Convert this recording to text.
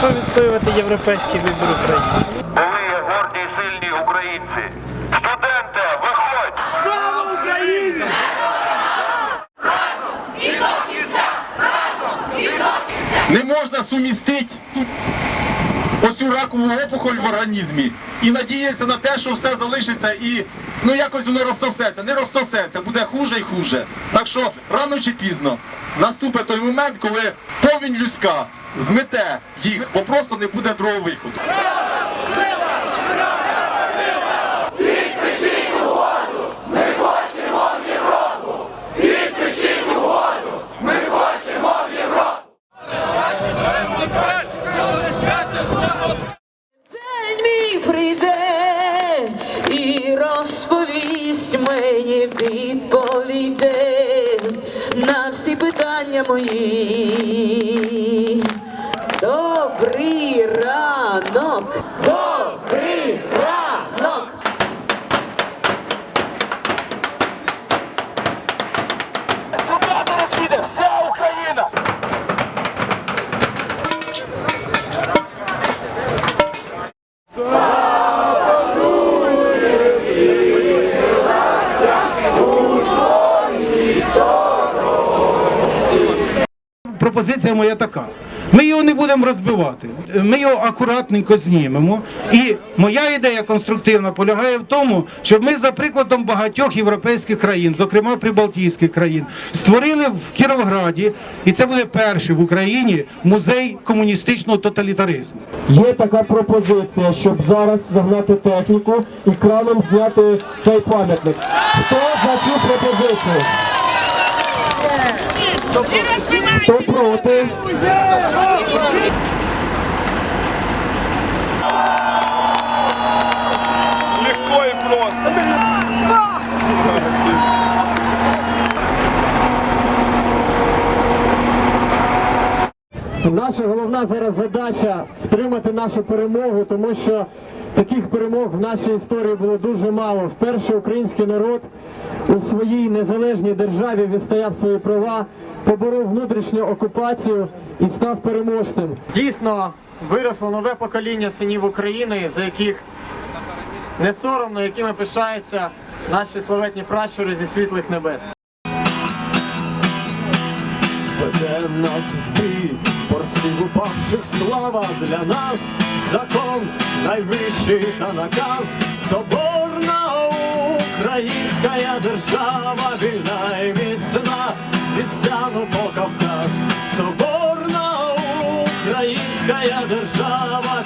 прийшов відстоювати європейський вибір України. Є горді і сильні українці. Студенте, виходь! Слава Україні! Не можна сумістити оцю ракову опухоль в організмі і надіятися на те, що все залишиться і ну якось воно розсосеться. Не розсосеться, буде хуже і хуже. Так що рано чи пізно наступить той момент, коли повінь людська змете їх, бо просто не буде другого виходу. Мені відповіде на всі питання мої. Добрий ранок! Добрий ранок! Сюди зараз їде вся Україна! пропозиція моя така. Ми його не будемо розбивати, ми його акуратненько знімемо. І моя ідея конструктивна полягає в тому, щоб ми за прикладом багатьох європейських країн, зокрема прибалтійських країн, створили в Кіровграді, і це буде перший в Україні музей комуністичного тоталітаризму. Є така пропозиція, щоб зараз загнати техніку і краном зняти цей пам'ятник. Хто за цю пропозицію? Tô pronto, hein? Наша головна зараз задача втримати нашу перемогу, тому що таких перемог в нашій історії було дуже мало. Вперше український народ у своїй незалежній державі відстояв свої права, поборов внутрішню окупацію і став переможцем. Дійсно, виросло нове покоління синів України, за яких не соромно, якими пишаються наші славетні пращури зі світлих небес. Веде нас в бій, борців упавших слава для нас, закон найвищий та наказ, соборна українська держава, вільна і міцна, від по Кавказ, соборна українська держава,